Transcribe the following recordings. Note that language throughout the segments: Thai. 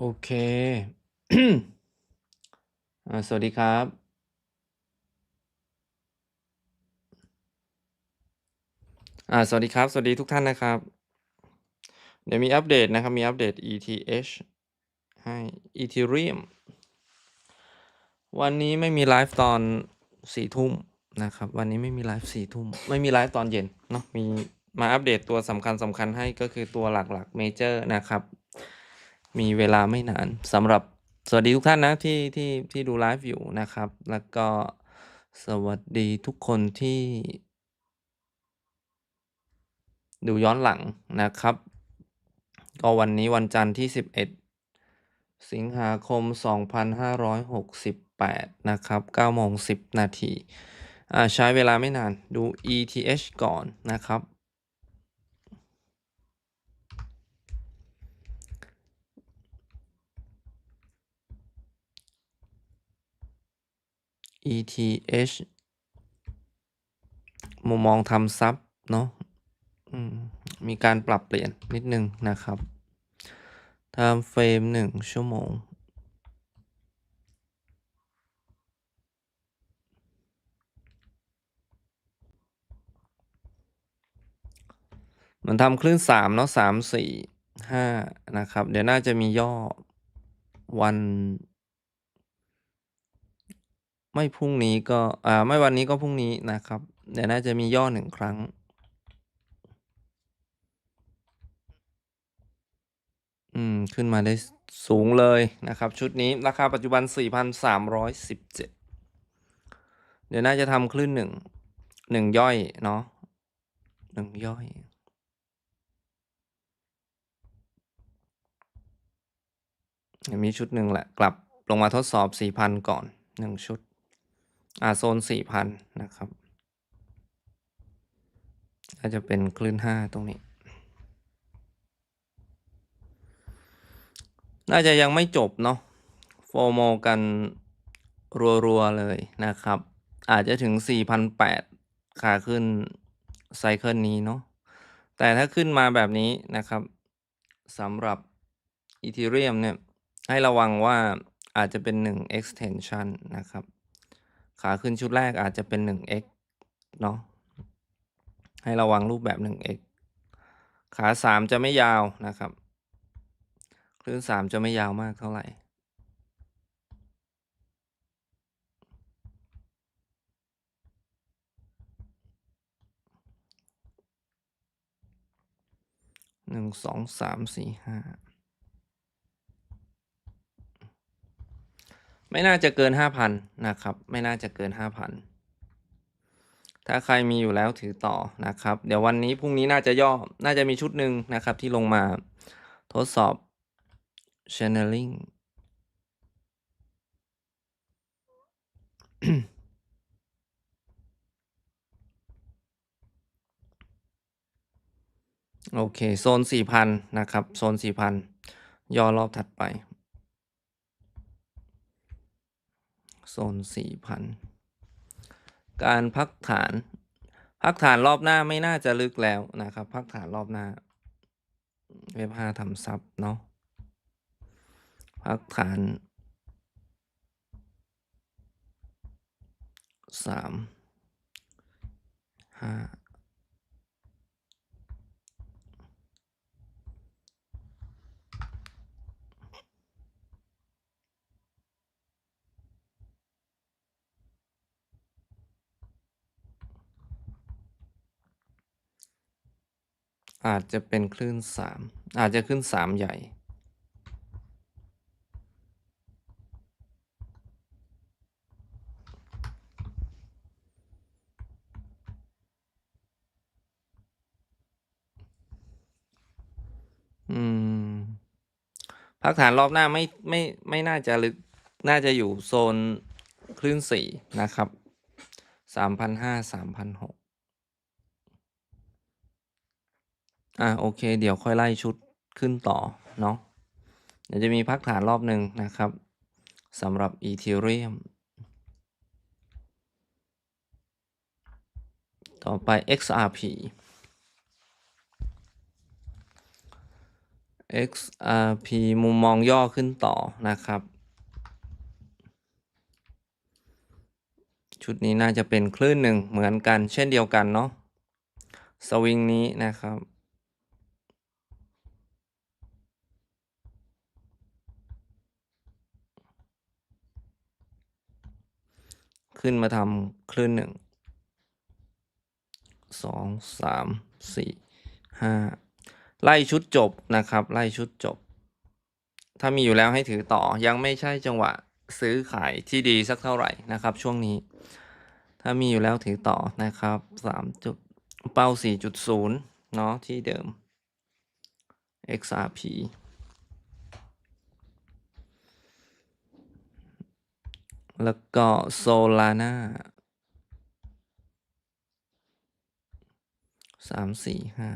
โอเค สวัสดีครับ อ่า สวัสดีครับ สวัสดีทุกท่านนะครับ เดี๋ยวมีอัปเดตนะครับ มีอัปเดต ETH ให้ Ethereum วันนี้ไม่มีไลฟ์ตอนสี่ทุ่มนะครับ วันนี้ไม่มีไลฟ์สี่ทุ่ม ไม่มีไลฟ์ตอนเย็นเนาะ มีมาอัปเดตตัวสำคัญสำคัญให้ก็คือตัวหลักๆเมเจอร์นะครับ มีเวลาไม่นานสำหรับสวัสดีทุกท่านนะที่ที่ที่ดูไลฟ์อยู่นะครับ แล้วก็สวัสดีทุกคนที่ ดูย้อนหลังนะครับ ก็วันนี้วันจันทร์ที่ 11 สิงหาคม 2568 นะครับ9โมง10 นาทีใช้เวลาไม่นานดู ETH ก่อนนะครับ ETH มุมมองทำซับเนาะมมีการปรับเปลี่ยนนิดนึงนะครับ time frame หนึ่งชั่วโมง มันทำคลื่นสามเนาะสามสี่ห้านะครับ เดี๋ยวน่าจะมีย่อวัน ไม่พรุ่งนี้ก็ อ่า ไม่วันนี้ก็พรุ่งนี้นะครับ เดี๋ยวน่าจะมีย่อหนึ่งครั้ง อืม ขึ้นมาได้สูงเลยนะครับ ชุดนี้ราคาปัจจุบัน 4,317 เดี๋ยวน่าจะทำคลื่นหนึ่ง หนึ่งย่อยเนาะหนึ่งย่อยมีชุดหนึ่งแหละ กลับลงมาทดสอบ 4,000 ก่อนหนึ่งชุด อ่าโซน4,000นนะครับน่าจะเป็นคลื่น5ตรงนี้ น่าจะยังไม่จบเนาะโฟโมกันรัวๆเลยนะครับ อาจจะถึง 4,008ขาขึ้นไซเคิลนี้เนาะแต่ถ้าขึ้นมาแบบนี้นะครับสำหรับ Ethereum เนี่ย ให้ระวังว่าอาจจะเป็น 1 extension นะครับ ขาขึ้นชุดแรกอาจจะเป็น 1x เนาะให้ระวังรูปแบบ 1x ขา 3 จะไม่ยาวนะครับ คลื่น 3 จะไม่ยาวมากเท่าไหร่ หนึ่งสองสามสี่ห้า ไม่น่าจะเกินห้าพันนะครับ ไม่น่าจะเกินห้าพันถ้าใครมีอยู่แล้วถือต่อนะครับ เดี๋ยววันนี้พรุ่งนี้น่าจะย่อ น่าจะมีชุดหนึ่งนะครับที่ลงมาทดสอบ channeling โอเค โซนสี่พันนะครับ โซนสี่พันย่อรอบถัดไป โซนสี่พันการพักฐาน พักฐานรอบหน้าไม่น่าจะลึกแล้วนะครับ พักฐานรอบหน้า เว็บห้าทำซับเนาะพักฐานสามห้า อาจจะเป็นคลื่นสามอาจจะขึ้นสามใหญ่ อืม พักฐานรอบหน้าไม่ไม่ไม่น่าจะลึก น่าจะอยู่โซนคลื่นสี่นะครับสามพันห้าสามพันหก อะโอเค เดี๋ยวค่อยไล่ชุดขึ้นต่อเนาะเดี๋ยวจะมีพักฐานรอบหนึ่งนะครับสำหรับ Ethereum ต่อไป XRP XRP มุมมองย่อขึ้นต่อนะครับ ชุดนี้น่าจะเป็นคลื่นหนึ่งเหมือนกันเช่นเดียวกันเนาะสวิงนี้นะครับ ขึ้นมาทำคลื่นหนึ่งสองสามสี่ห้าไล่ชุดจบนะครับ ไล่ชุดจบ ถ้ามีอยู่แล้วให้ถือต่อยังไม่ใช่จังหวะซื้อขายที่ดีสักเท่าไหร่นะครับ ช่วงนี้ ถ้ามีอยู่แล้วถือต่อนะครับสามจุดเป้าสี่จุดศูนย์เนาะที่เดิม XRP แล้วก็โซลาน่าสามสี่ห้า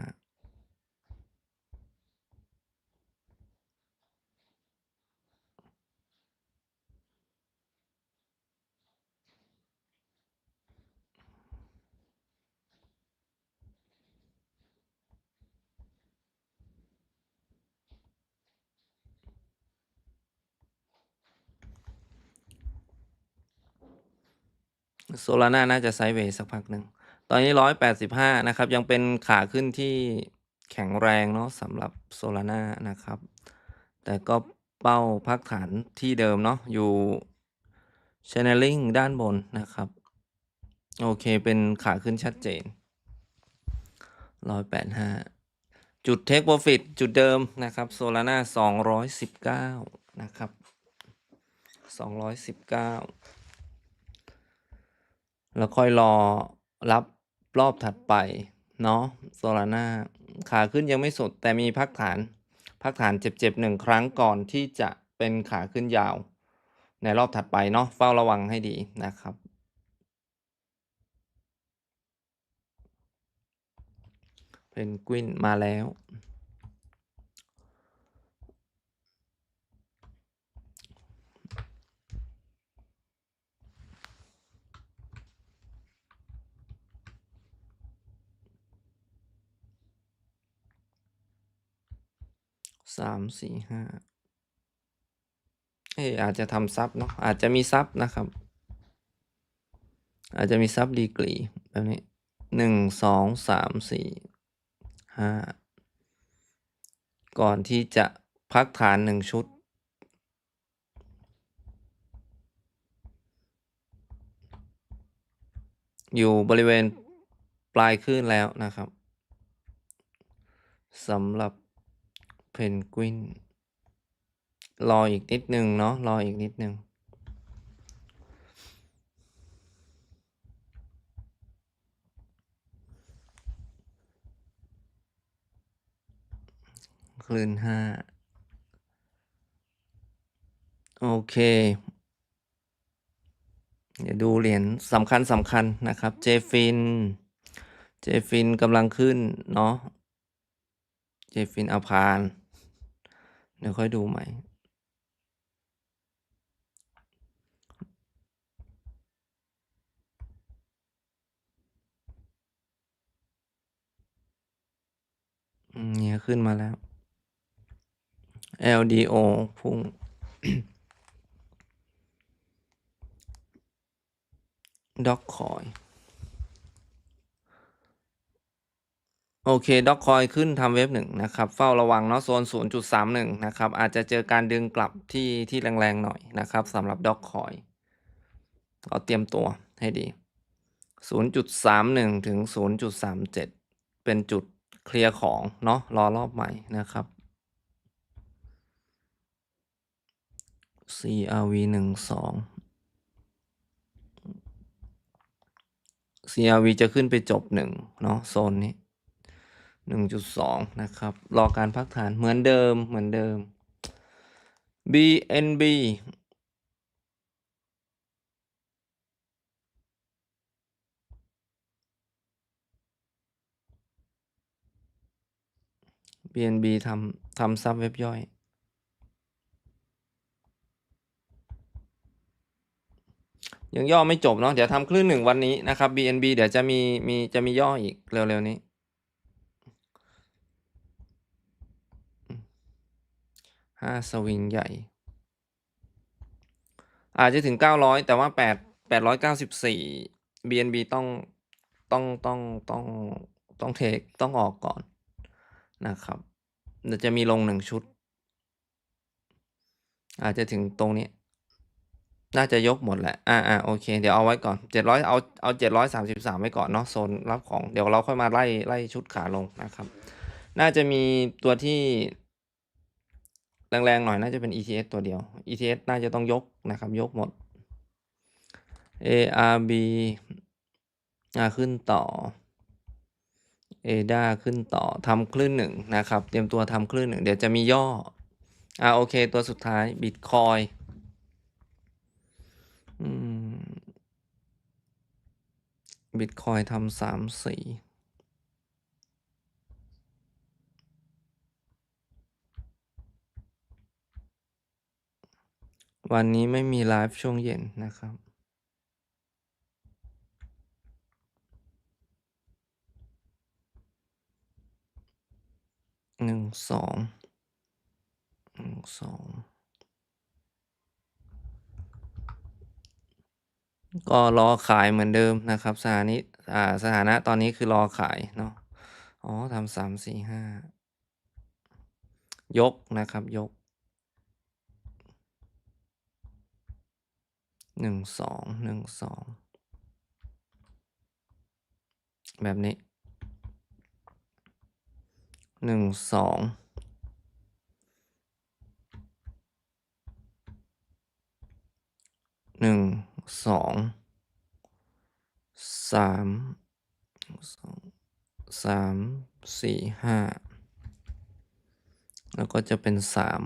โซลาร่าน่าจะไซด์เวย์สักพักหนึ่ง ตอนนี้ร้อยแปดสิบห้านะครับ ยังเป็นขาขึ้นที่แข็งแรงเนาะสำหรับโซลาร่านะครับ แต่ก็เป้าพักฐานที่เดิมเนาะอยู่ channeling ด้านบนนะครับ โอเคเป็นขาขึ้นชัดเจนร้อยแปดห้าจุด take profit จุดเดิมนะครับโซลาร่าสองร้อยสิบเก้านะครับสองร้อยสิบเก้า แล้วค่อยรอรับรอบถัดไป เนาะโซลาร่าขาขึ้นยังไม่สุด แต่มีพักฐาน พักฐานเจ็บๆหนึ่งครั้งก่อนที่จะเป็นขาขึ้นยาว ในรอบถัดไปเนาะเฝ้าระวังให้ดีนะครับ เพนกวินมาแล้ว สามสี่ห้าเอออาจจะทำซับเนาะอาจจะมีซับนะครับ อาจจะมีซับดีกรีแบบนี้หนึ่งสองสามสี่ห้าก่อนที่จะพักฐานหนึ่งชุด อยู่บริเวณปลายคลื่นแล้วนะครับสำหรับ เพนกวินรออีกนิดนึงเนาะรออีกนิดนึงคลื่นห้าโอเค เดี๋ยวดูเหรียญสำคัญสำคัญนะครับ เจฟิน เจฟินกำลังขึ้น เนาะ เจฟินอาพาน เดี๋ยวค่อยดูใหม่ เนี่ยขึ้นมาแล้ว LDO พุ่ง ด็อกคอย โอเคด็อกคอยขึ้นทำเว็บหนึ่งนะครับ เฝ้าระวังเนาะโซน 0.31 นะครับ อาจจะเจอการดึงกลับที่ที่แรงๆหน่อยนะครับสำหรับด็อกคอยก็เตรียมตัวให้ดี 0.31 ถึง 0.37 เป็นจุดเคลียร์ของเนาะรอรอบใหม่นะครับ CRV หนึ่งสอง CRV จะขึ้นไปจบหนึ่งเนาะโซนนี้ หนึ่งจุดสองนะครับ รอการพักฐานเหมือนเดิมเหมือนเดิม BNB BNB ทำทำซับเว็บย่อย ยังย่อไม่จบเนาะเดี๋ยวทำคลื่นหนึ่งวันนี้นะครับ BNB เดี๋ยวจะมีมีจะมีย่ออีกเร็วๆนี้ ห้าสวิงใหญ่ อาจจะถึงเก้าร้อยแต่ว่าแปดแปดร้อยเก้าสิบสี่ BNB ต้องต้องต้องต้องต้องเทคต้องออกก่อนนะครับเดี๋ยวจะมีลงหนึ่งชุด อาจจะถึงตรงนี้ น่าจะยกหมดแหละ อ่าอ่าโอเค เดี๋ยวเอาไว้ก่อนเจ็ดร้อยเอาเอาเจ็ดร้อยสามสิบสามไว้ก่อนเนาะโซนรับของ เดี๋ยวเราค่อยมาไล่ไล่ชุดขาลงนะครับ น่าจะมีตัวที่ แรงๆหน่อยน่าจะเป็น ETS ตัวเดียว ETS น่าจะต้องยกนะครับ ยกหมด ARB อ่าขึ้นต่อ ADA ขึ้นต่อทำคลื่นหนึ่งนะครับ เตรียมตัวทำคลื่นหนึ่งเดี๋ยวจะมีย่ออ่าโอเค ตัวสุดท้าย Bitcoin อืม Bitcoin ทำสามสี่ วันนี้ไม่มีไลฟ์ช่วงเย็นนะครับ หนึ่งสอง หนึ่งสอง ก็รอขายเหมือนเดิมนะครับ สถานีอ่าสถานะตอนนี้คือรอขายเนาะ อ๋อทำสามสี่ห้า ยกนะครับ ยก หนึ่งสองหนึ่งสองแบบนี้หนึ่งสองหนึ่งสองสามสองสามสี่ห้าแล้วก็จะเป็นสาม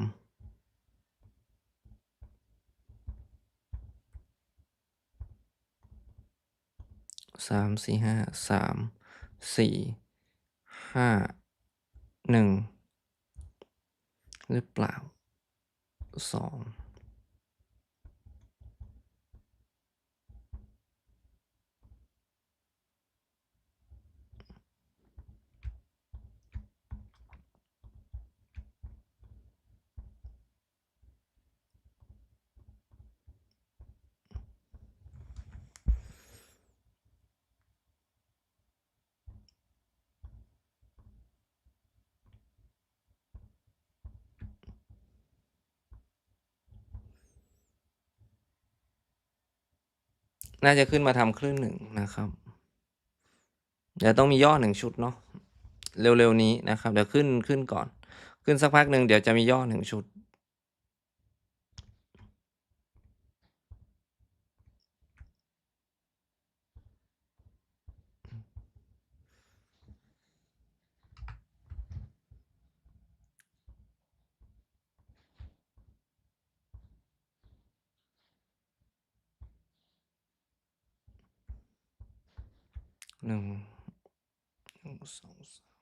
สามสี่ห้าสามสี่ห้าหนึ่งหรือเปล่าสอง น่าจะขึ้นมาทำครึ่งหนึ่งนะครับ เดี๋ยวต้องมียอดหนึ่งชุดเนาะเร็วๆนี้นะครับ เดี๋ยวขึ้นขึ้นก่อน ขึ้นสักพักหนึ่งเดี๋ยวจะมียอดหนึ่งชุด หนึ่งหนึ่งสองสาม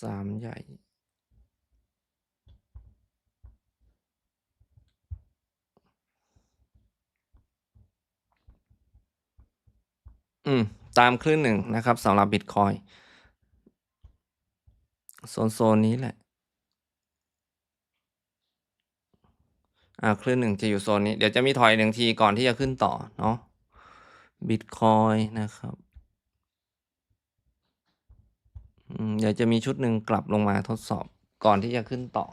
สามใหญ่อืม ตามคลื่นหนึ่งนะครับสำหรับบิตคอยโซนโซนนี้แหละ อ่าคลื่นหนึ่งจะอยู่โซนนี้ เดี๋ยวจะมีถอยหนึ่งทีก่อนที่จะขึ้นต่อเนาะบิตคอยนะครับเดี๋ยวจะมีชุดหนึ่งกลับลงมาทดสอบก่อนที่จะขึ้นต่อ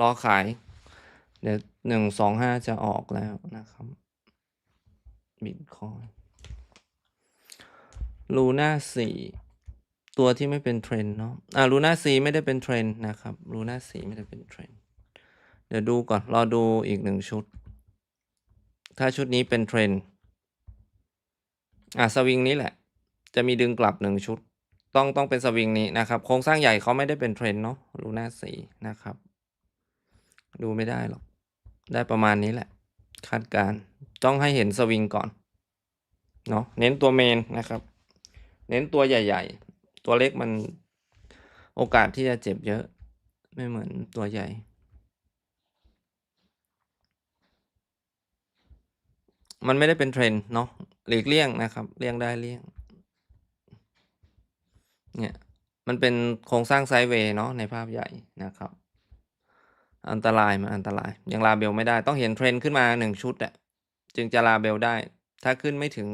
รอขาย เดี๋ยวหนึ่งสองห้าจะออกแล้วนะครับบิตคอยลูน่าสี่ตัวที่ไม่เป็นเทรนเนาะอ่าลูน่าซีไม่ได้เป็นเทรนนะครับลูน่าซีไม่ได้เป็นเทรน เดี๋ยวดูก่อนรอดูอีกหนึ่งชุด ถ้าชุดนี้เป็นเทรนด์อ่าสวิงนี้แหละ จะมีดึงกลับหนึ่งชุด ต้องต้องเป็นสวิงนี้นะครับ โครงสร้างใหญ่เขาไม่ได้เป็นเทรนด์เนาะลูน่าสีนะครับ ดูไม่ได้หรอก ได้ประมาณนี้แหละ คาดการณ์ต้องให้เห็นสวิงก่อนเนาะเน้นตัวเมนนะครับ เน้นตัวใหญ่ ๆ ตัวเล็กมันโอกาสที่จะเจ็บเยอะ ไม่เหมือนตัวใหญ่ มันไม่ได้เป็น trend เนาะหลีกเลี่ยงนะครับ เลี่ยงได้เลี่ยง เนี่ย มันเป็นโครงสร้างไซด์เวย์เนาะในภาพใหญ่นะครับ อันตรายมันอันตราย ยัง label ไม่ได้ต้องเห็น trend ขึ้นมา1ชุดอะจึงจะ label ได้ ถ้าขึ้นไม่ถึง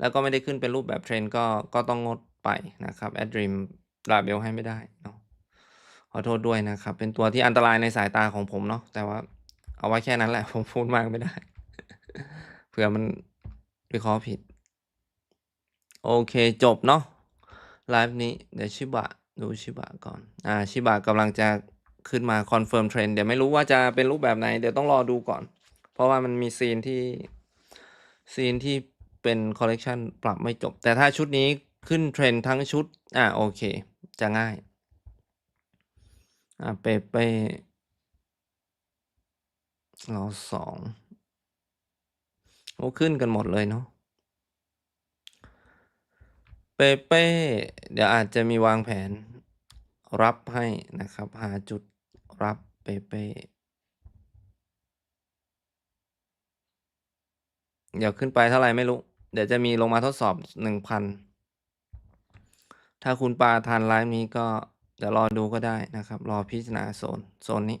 แล้วก็ไม่ได้ขึ้นเป็นรูปแบบ trend ก็ก็ต้องงดไปนะครับ Adream label ให้ไม่ได้เนาะขอโทษด้วยนะครับ เป็นตัวที่อันตรายในสายตาของผมเนาะแต่ว่าเอาไว้แค่นั้นแหละ ผมพูดมากไม่ได้ เผื่อมันวิเคราะห์ผิด โอเคจบเนาะไลฟ์นี้เดี๋ยว Shiba ดู Shiba ก่อน อ่า Shiba กำลังจะขึ้นมา confirm trend เดี๋ยวไม่รู้ว่าจะเป็นรูปแบบไหน เดี๋ยวต้องรอดูก่อน เพราะว่ามันมีซีนที่ซีนที่เป็นคอลเลกชันปรับไม่จบ แต่ถ้าชุดนี้ขึ้น trend ทั้งชุด อ่าโอเค จะง่าย อ่าเปเป้รอ2โอ้ขึ้นกันหมดเลยเนาะเปเป้เดี๋ยวอาจจะมีวางแผนรับให้นะครับ หาจุดรับเปเป้เดี๋ยวขึ้นไปเท่าไรไม่รู้ เดี๋ยวจะมีลงมาทดสอบ1,000ถ้าคุณปลาทันไลฟ์นี้ก็เดี๋ยวรอดูก็ได้นะครับ รอพิจารณาโซน โซนนี้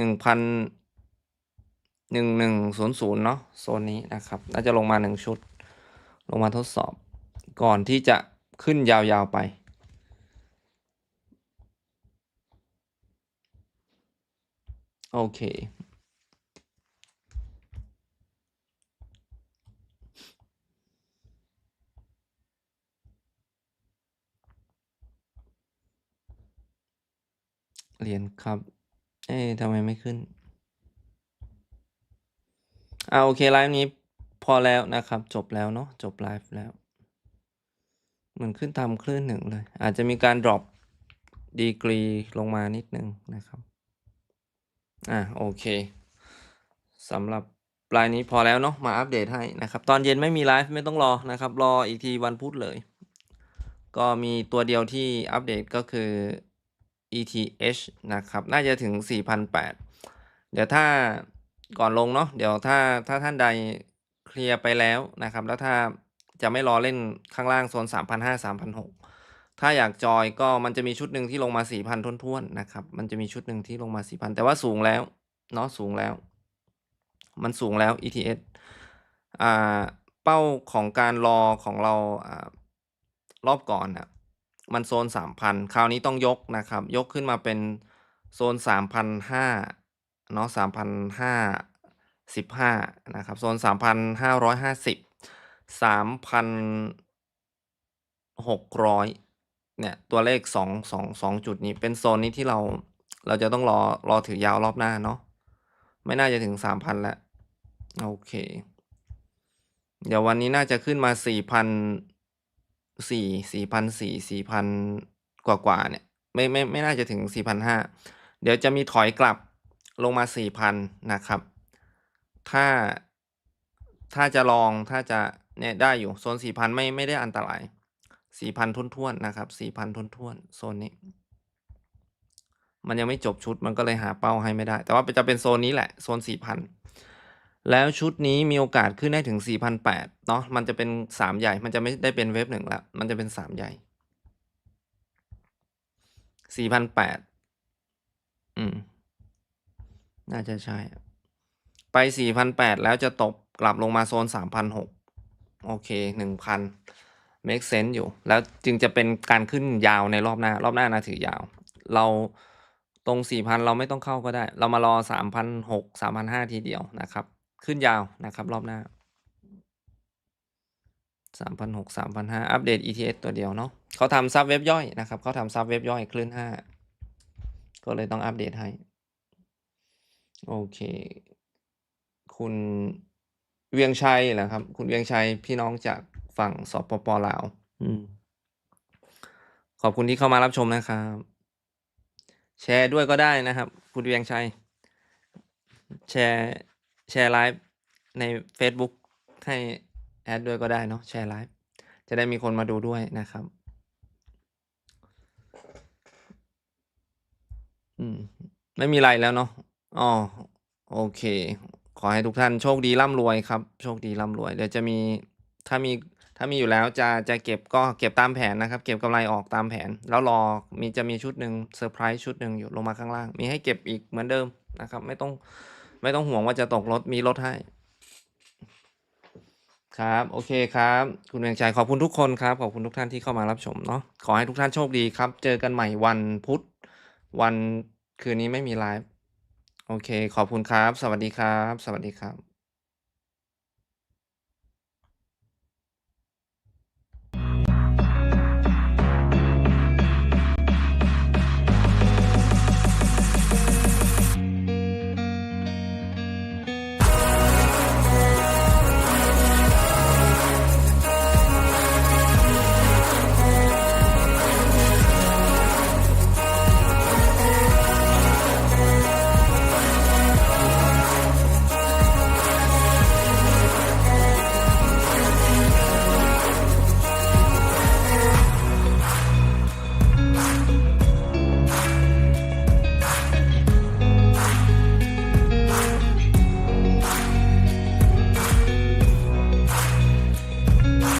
1,1100เนาะโซนนี้นะครับน่าจะลงมา1ชุด ลงมาทดสอบ ก่อนที่จะขึ้นยาวๆไป โอเคเรียญครับ เอ๊ทำไมไม่ขึ้น?อาโอเคไลฟ์นี้พอแล้วนะครับ จบแล้วเนาะจบไลฟ์แล้วเหมือนขึ้นตามคลื่นหนึ่งเลย อาจจะมีการดรอปดีกรีลงมานิดหนึ่งนะครับอ่าโอเคสำหรับรายนี้พอแล้วเนาะมาอัปเดตให้นะครับ ตอนเย็นไม่มีไลฟ์ไม่ต้องรอนะครับ รออีกทีวันพุธเลย ก็มีตัวเดียวที่อัปเดตก็คือ ETH นะครับ น่าจะถึง4,800เดี๋ยวถ้าก่อนลงเนาะ เดี๋ยวถ้าถ้าท่านใดเคลียร์ไปแล้วนะครับ แล้วถ้าจะไม่รอเล่นข้างล่างโซน 3,500 3,600 ถ้าอยากจอยก็มันจะมีชุดหนึ่งที่ลงมา 4,000ถ้วนๆนะครับ มันจะมีชุดหนึ่งที่ลงมา 4,000 แต่ว่าสูงแล้วเนาะ สูงแล้ว มันสูงแล้ว ETH อ่า เป้าของการรอของเราอ่ารอบก่อนน่ะ มันโซน 3,000 คราวนี้ต้องยกนะครับ ยกขึ้นมาเป็นโซน 3,500เนาะ3,515 นะครับ โซน 3,550 3,600 เนี่ย ตัวเลข 2 2 2 จุดนี้เป็นโซนนี้ที่เราเราจะต้องรอรอถือยาวรอบหน้าเนาะไม่น่าจะถึง 3,000 แล้ว โอเค เดี๋ยววันนี้น่าจะขึ้นมา 4,400 4,400 4,000กว่าๆเนี่ยไม่ไม่ไม่น่าจะถึง4,500เดี๋ยวจะมีถอยกลับลงมา4,000นนะครับ ถ้าถ้าจะลองถ้าจะเนี่ยได้อยู่โซน4,000ไม่ไม่ได้อันตราย4,000ถ้วนๆนะครับ4,000ถ้วนโซนนี้ มันยังไม่จบชุดมันก็เลยหาเป้าให้ไม่ได้ แต่ว่าจะเป็นโซนนี้แหละโซน4,000 แล้วชุดนี้มีโอกาสขึ้นได้ถึง 4,800เนาะมันจะเป็น 3 ใหญ่ มันจะไม่ได้เป็นเวฟ1แล้วมันจะเป็น 3 ใหญ่ 4,800อืม น่าจะใช่ ไป 4,800 แล้วจะตกกลับลงมาโซน 3,600 โอเค 1,000เมกเซนส์อยู่ แล้วจึงจะเป็นการขึ้นยาวในรอบหน้า รอบหน้าน่าถือยาว เราตรง 4,000 เราไม่ต้องเข้าก็ได้ เรามารอ 3,600 3,500 ทีเดียวนะครับ ขึ้นยาวนะครับ รอบหน้า 3,600 3,500 อัปเดต ETH ตัวเดียวเนาะเขาทำซับเว็บย่อยนะครับเขาทำซับเว็บย่อยคลื่น 5 ก็เลยต้องอัปเดตให้ โอเค คุณเวียงชัยเหรอครับ?คุณเวียงชัยพี่น้องจากฝั่งสปป.ลาวอืมขอบคุณที่เข้ามารับชมนะครับ แชร์ด้วยก็ได้นะครับ คุณเวียงชัย แชร์ แชร์ไลฟ์ในเฟซบุ๊กให้แอดด้วยก็ได้เนาะแชร์ไลฟ์จะได้มีคนมาดูด้วยนะครับ อืม ไม่มีไรแล้วเนาะอ๋อโอเค ขอให้ทุกท่านโชคดีร่ำรวยครับ โชคดีร่ำรวย เดี๋ยวจะมีถ้ามีถ้ามีอยู่แล้วจะจะเก็บก็เก็บตามแผนนะครับ เก็บกำไรออกตามแผน แล้วรอมีจะมีชุดหนึ่งเซอร์ไพรส์ชุดหนึ่งอยู่ลงมาข้างล่าง มีให้เก็บอีกเหมือนเดิมนะครับ ไม่ต้อง ไม่ต้องห่วงว่าจะตกรถมีรถให้ ครับ โอเคครับ คุณเวียงชัยขอบคุณทุกคนครับ ขอบคุณทุกท่านที่เข้ามารับชมเนาะขอให้ทุกท่านโชคดีครับ เจอกันใหม่วันพุธวันคืนนี้ไม่มีไลฟ์โอเค ขอบคุณครับ สวัสดีครับ สวัสดีครับ